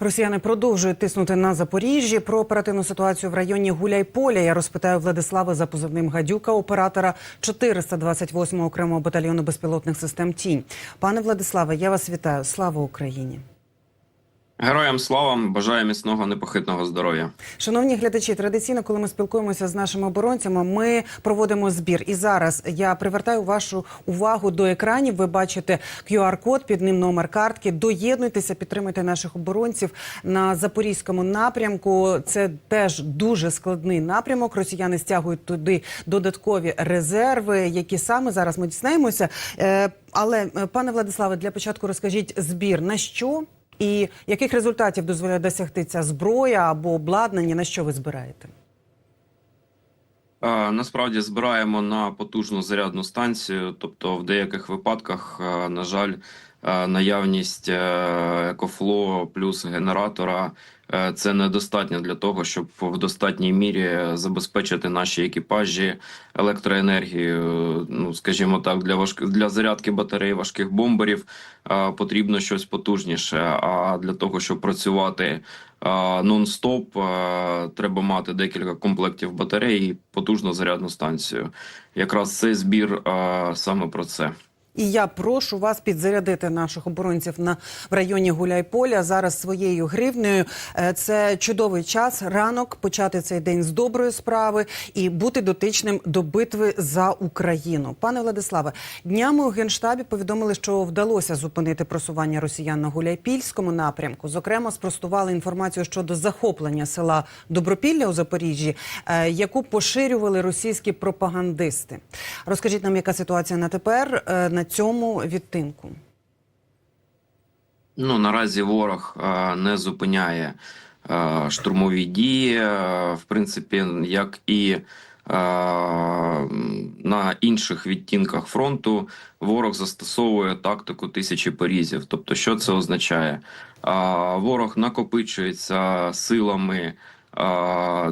Росіяни продовжують тиснути на Запоріжжі. Про оперативну ситуацію в районі Гуляйполя я розпитаю Владислава за позивним гадюка, оператора 428-го окремого батальйону безпілотних систем Тінь. Пане Владиславе, я вас вітаю. Слава Україні! Героям слава бажаю міцного непохитного здоров'я. Шановні глядачі, традиційно, коли ми спілкуємося з нашими оборонцями, ми проводимо збір. І зараз я привертаю вашу увагу до екранів. Ви бачите QR-код, під ним номер картки. Доєднуйтеся, підтримуйте наших оборонців на запорізькому напрямку. Це теж дуже складний напрямок. Росіяни стягують туди додаткові резерви, які саме зараз ми дізнаємося. Е, Але е, пане Владиславе, для початку розкажіть збір на що? І яких результатів дозволяє досягти ця зброя або обладнання? На що ви збираєте? Е, Насправді збираємо на потужну зарядну станцію, тобто в деяких випадках, е, на жаль, е, наявність екофло плюс генератора це недостатньо для того, щоб в достатній мірі забезпечити наші екіпажі електроенергією. Ну, скажімо так, для важк... для зарядки батарей важких бомберів е, потрібно щось потужніше. А для того, щоб працювати е, нон-стоп, е, треба мати декілька комплектів батарей і потужну зарядну станцію. Якраз цей збір е, саме про це. І я прошу вас підзарядити наших оборонців на в районі Гуляйполя зараз своєю гривнею. Е, Це чудовий час, ранок почати цей день з доброї справи і бути дотичним до битви за Україну. Пане Владиславе, днями у генштабі повідомили, що вдалося зупинити просування росіян на Гуляйпільському напрямку. Зокрема, спростували інформацію щодо захоплення села Добропілля у Запоріжжі, е, яку поширювали російські пропагандисти. Розкажіть нам, яка ситуація на тепер е, на цьому відтинку? Ну наразі ворог е, не зупиняє е, штурмові дії, е, в принципі, як і на інших відтінках фронту, ворог застосовує тактику тисячі порізів. Тобто, що це означає? Ворог накопичується силами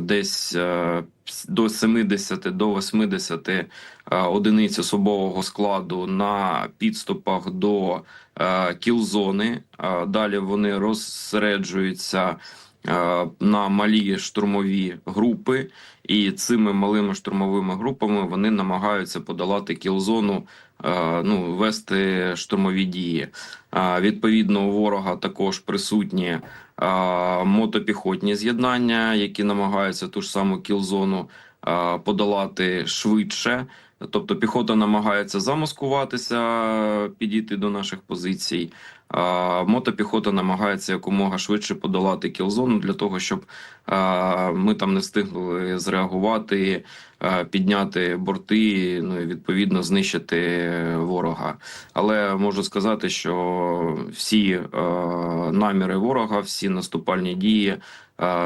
десь е, до 70 до 80 е, одиниць особового складу на підступах до е, кілзони. Далі вони розсереджуються на малі штурмові групи, і цими малими штурмовими групами вони намагаються подолати кілзону, ну вести штурмові дії. Е, Відповідно, у ворога також присутні е, мотопіхотні з'єднання, які намагаються ту ж саму кілзону е, подолати швидше. Тобто піхота намагається замаскуватися, підійти до наших позицій. Мотопіхота намагається якомога швидше подолати кілзону для того, щоб ми там не встигли зреагувати, підняти борти, ну і відповідно знищити ворога. Але можу сказати, що всі наміри ворога, всі наступальні дії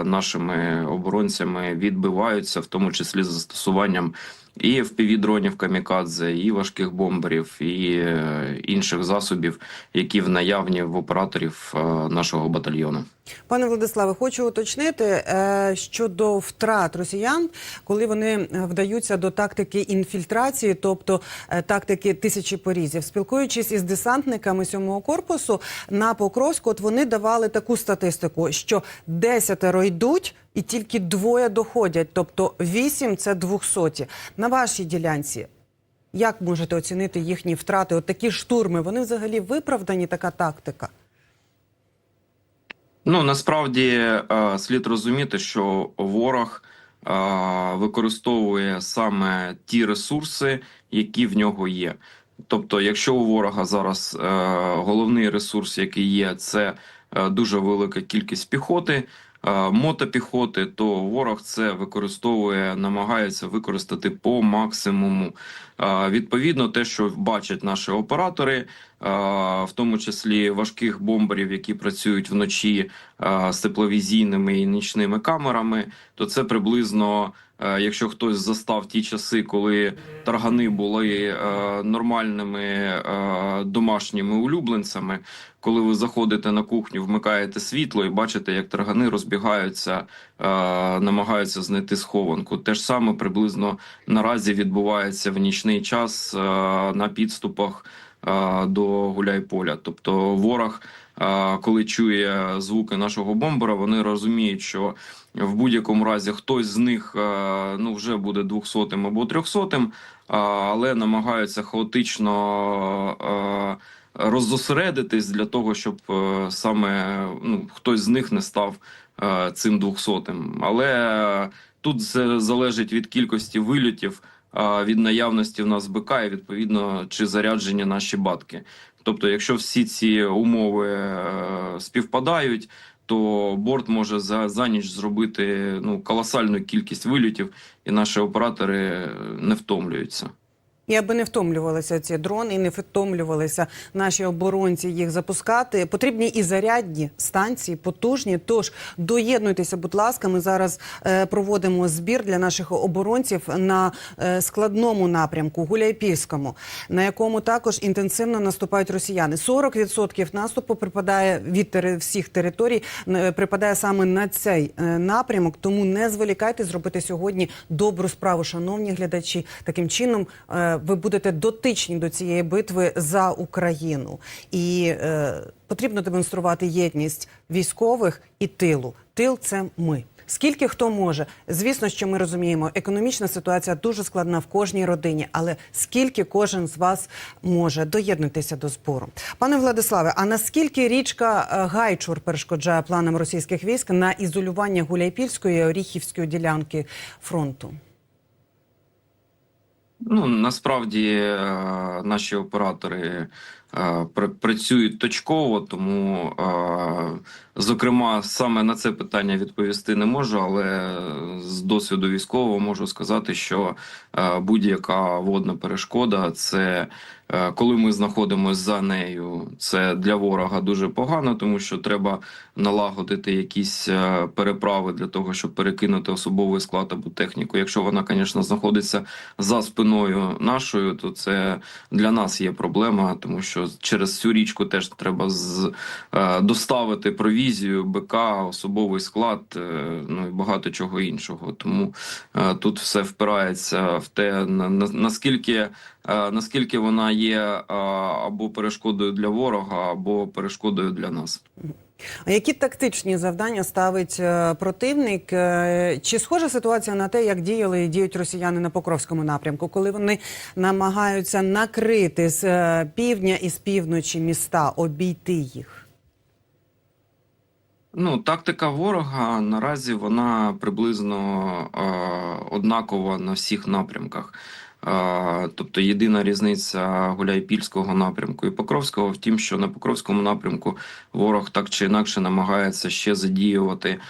нашими оборонцями відбиваються, в тому числі з застосуванням і впівдронів камікадзе, і важких бомберів, і е, інших засобів, які в наявні в операторів е, нашого батальйону. Пане Владиславе, хочу уточнити е, щодо втрат росіян, коли вони е, вдаються до тактики інфільтрації, тобто е, тактики тисячі порізів. Спілкуючись із десантниками сьомого корпусу на Покровську, от вони давали таку статистику, що десятеро йдуть. І тільки двоє доходять, тобто вісім це двохсоті. На вашій ділянці як можете оцінити їхні втрати? От такі штурми, вони взагалі виправдані, така тактика? Ну насправді е, слід розуміти, що ворог е, використовує саме ті ресурси, які в нього є. Тобто, якщо у ворога зараз е, головний ресурс, який є, це дуже велика кількість піхоти. Е, Мотопіхоти, то ворог це використовує, намагається використати по максимуму. Е, Відповідно, те, що бачать наші оператори, е, в тому числі важких бомберів, які працюють вночі з тепловізійними і нічними камерами, то це приблизно, якщо хтось застав ті часи, коли таргани були е, нормальними е, домашніми улюбленцями, коли ви заходите на кухню, вмикаєте світло і бачите, як таргани розбігаються, е, намагаються знайти схованку. Те ж саме приблизно наразі відбувається в нічний час е, на підступах е, до Гуляйполя. Тобто ворог е, коли чує звуки нашого бомбера, вони розуміють, що в будь-якому разі хтось з них ну вже буде 200-м або 300-м, але намагаються хаотично роззосередитись для того, щоб е, саме ну, хтось з них не став е, цим 200-м. Але тут це залежить від кількості вильотів, від наявності в нас БК і відповідно чи заряджені наші батки. Тобто, якщо всі ці умови е, співпадають, то борт може за, за ніч зробити ну колосальну кількість вильотів, і наші оператори е, не втомлюються. І аби не втомлювалися ці дрони, і не втомлювалися наші оборонці їх запускати. Потрібні і зарядні станції, потужні. Тож доєднуйтеся, будь ласка. Ми зараз е, проводимо збір для наших оборонців на е, складному напрямку Гуляйпільському, на якому також інтенсивно наступають росіяни. 40% наступу припадає від тери- всіх територій, е, припадає саме на цей е, напрямок. Тому не зволікайте зробити сьогодні добру справу, шановні глядачі. Таким чином е, ви будете дотичні до цієї битви за Україну, і е, потрібно демонструвати єдність військових і тилу. Тил це ми. Скільки хто може, звісно, що ми розуміємо, економічна ситуація дуже складна в кожній родині, але скільки кожен з вас може доєднуйтеся до збору, пане Владиславе. А наскільки річка е, Гайчур перешкоджає планам російських військ на ізолювання Гуляйпільської і Оріхівської ділянки фронту? Ну насправді е, наші оператори е, працюють точково, тому е, зокрема саме на це питання відповісти не можу, але з досвіду військового можу сказати, що будь-яка водна перешкода це коли ми знаходимося за нею, це для ворога дуже погано, тому що треба налагодити якісь е, переправи для того, щоб перекинути особовий склад або техніку. Якщо вона, звісно, знаходиться за спиною нашою, то це для нас є проблема, тому що через цю річку теж треба з, е, доставити провізію, БК, особовий склад, е, ну і багато чого іншого. Тому е, тут все впирається в те, на, на, наскільки, е, наскільки вона є е, або перешкодою для ворога, або перешкодою для нас. А які тактичні завдання ставить е, противник? Е, Чи схожа ситуація на те, як діяли і діють росіяни на Покровському напрямку, коли вони намагаються накрити з е, півдня і з півночі міста, обійти їх? Ну, тактика ворога наразі вона приблизно е, однакова на всіх напрямках. Тобто єдина різниця Гуляйпільського напрямку і Покровського в тім, що на Покровському напрямку ворог так чи інакше намагається ще задіювати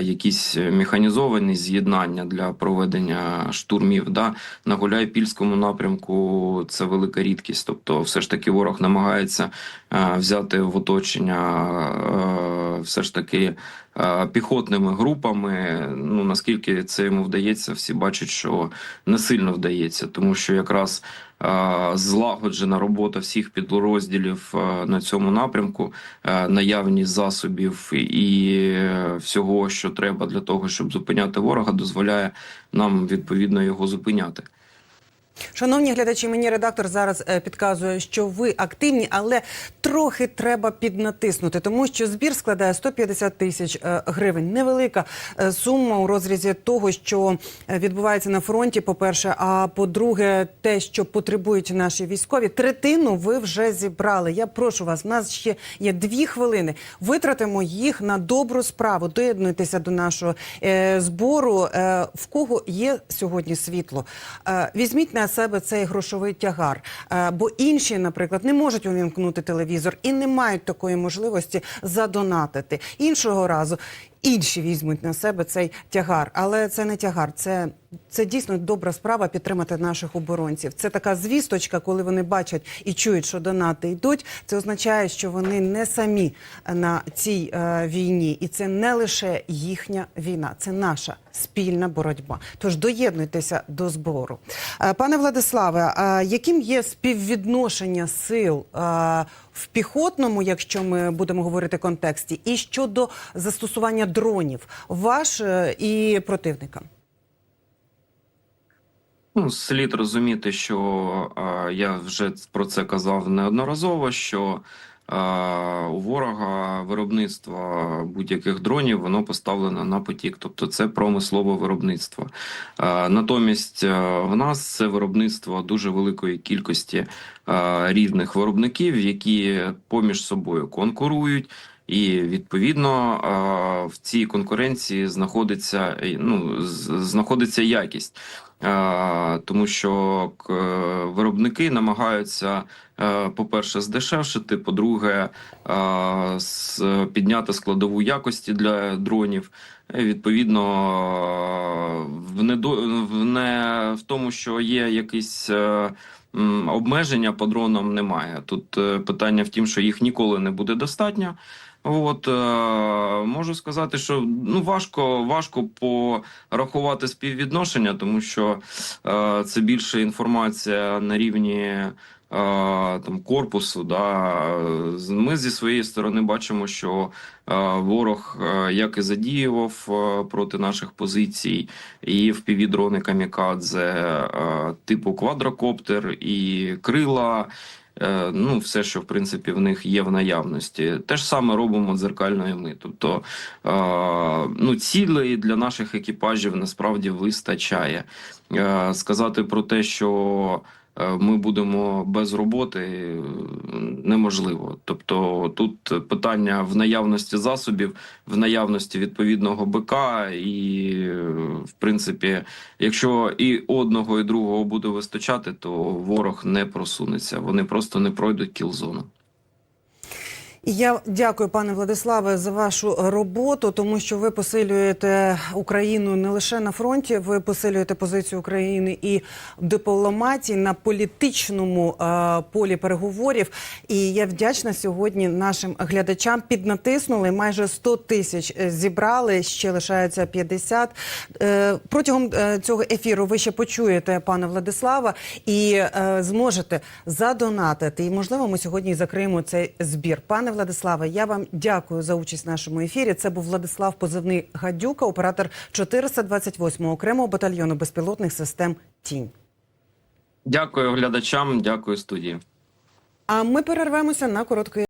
якісь механізовані з'єднання для проведення штурмів. Да? На Гуляйпільському напрямку це велика рідкість. Тобто, все ж таки ворог намагається е, взяти в оточення е, все ж таки е, піхотними групами. Ну наскільки це йому вдається, всі бачать, що не сильно вдається, тому що якраз е, злагоджена робота всіх підрозділів е, на цьому напрямку, е, наявність засобів і е, всього, що треба для того, щоб зупиняти ворога, дозволяє нам відповідно його зупиняти. Шановні глядачі, мені редактор зараз е, підказує, що ви активні, але трохи треба піднатиснути, тому що збір складає 150 тисяч е, гривень. Невелика е, сума у розрізі того, що відбувається на фронті. По перше, а по-друге, те, що потребують наші військові, третину ви вже зібрали. Я прошу вас, в нас ще є дві хвилини. Витратимо їх на добру справу. Доєднуйтеся до нашого збору. В кого є сьогодні світло? Візьміть на себе цей грошовий тягар, е, бо інші, наприклад, не можуть увімкнути телевізор і не мають такої можливості задонатити. Іншого разу інші візьмуть на себе цей тягар, але це не тягар, це, це дійсно добра справа підтримати наших оборонців. Це така звісточка, коли вони бачать і чують, що донати йдуть. Це означає, що вони не самі на цій е, війні, і це не лише їхня війна, це наша спільна боротьба. Тож доєднуйтеся до збору. Е, Пане Владиславе, а яким є співвідношення сил е, в піхотному, якщо ми будемо говорити контексті, і щодо застосування дронів ваш е, і противника? Ну, слід розуміти, що е, я вже про це казав неодноразово, що у ворога виробництво будь-яких дронів воно поставлено на потік, тобто це промислове виробництво. Натомість е, в нас це виробництво дуже великої кількості е, різних виробників, які поміж собою конкурують. І відповідно е, в цій конкуренції знаходиться ну знаходиться якість, тому що е, виробники намагаються, е, по-перше, здешевшити, по-друге, е, підняти складову якості для дронів. Відповідно, е, в недо в не в тому, що є якісь. е, Обмеження по дронам немає. Тут е, питання в тім, що їх ніколи не буде достатньо. От е, можу сказати, що ну важко, важко порахувати співвідношення, тому що е, це більше інформація на рівні е, там корпусу. Да. Ми зі своєї сторони бачимо, що ворог як і задіював проти наших позицій, і впівдрони камікадзе типу квадрокоптер, і крила. Е, Ну, все, що в принципі в них є в наявності, те ж саме робимо дзеркальної ми. Тобто, е, ну, цілей для наших екіпажів насправді вистачає. Е, Сказати про те, що ми будемо без роботи, е, неможливо. Тобто, тут питання в наявності засобів, в наявності відповідного БК, і е, в принципі, якщо і одного, і другого буде вистачати, то ворог не просунеться. Вони просто не пройдуть кілзону. Я дякую, пане Владиславе, за вашу роботу, тому що ви посилюєте Україну не лише на фронті, ви посилюєте позицію України і дипломатії на політичному е, полі переговорів. І я вдячна сьогодні нашим глядачам. Піднатиснули майже 100 тисяч зібрали. Ще лишається 50. Е, протягом е, цього ефіру ви ще почуєте пана Владислава і е, зможете задонатити. І можливо, ми сьогодні закриємо цей збір. Пане Владиславе, я вам дякую за участь в нашому ефірі. Це був Владислав Позивний Гадюка, оператор 428-го окремого батальйону безпілотних систем Тінь. Дякую глядачам, дякую студії. А ми перервемося на короткий.